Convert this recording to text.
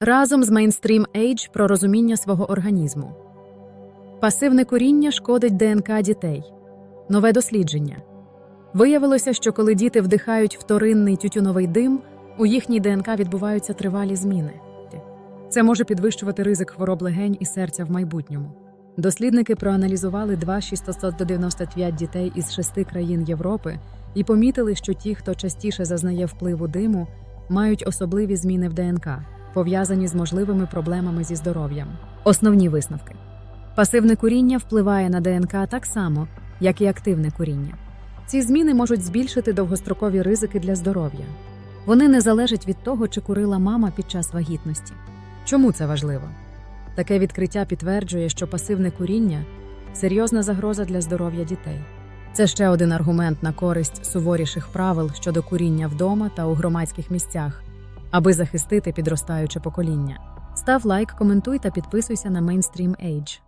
Разом з Mainstream Age про розуміння свого організму. Пасивне куріння шкодить ДНК дітей. Нове дослідження. Виявилося, що коли діти вдихають вторинний тютюновий дим, у їхній ДНК відбуваються тривалі зміни. Це може підвищувати ризик хвороб легень і серця в майбутньому. Дослідники проаналізували 2695 дітей із шести країн Європи і помітили, що ті, хто частіше зазнає впливу диму, мають особливі зміни в ДНК, пов'язані з можливими проблемами зі здоров'ям. Основні висновки: пасивне куріння впливає на ДНК так само, як і активне куріння. Ці зміни можуть збільшити довгострокові ризики для здоров'я. Вони не залежать від того, чи курила мама під час вагітності. Чому це важливо? Таке відкриття підтверджує, що пасивне куріння серйозна загроза для здоров'я дітей. Це ще один аргумент на користь суворіших правил щодо куріння вдома та у громадських місцях, аби захистити підростаюче покоління. Став лайк, коментуй та підписуйся на Mainstream Age.